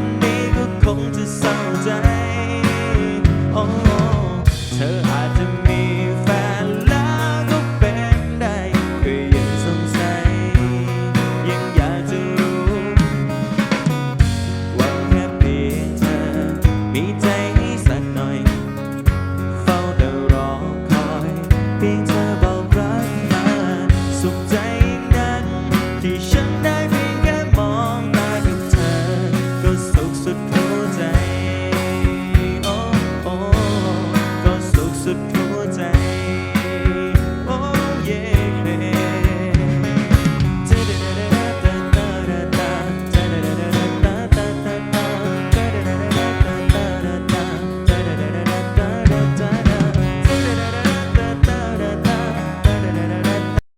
คนนี้ก็คงจะเศร้าใจเธออาจจะมีแฟนแล้วก็เป็นได้ก็ยังสงสัย ยังอยากจะรู้ ว่าแค่เพียงเธอมีใจสักหน่อย เฝ้าแต่รอคอยเพียงเธอบอกรักมาสุขใจ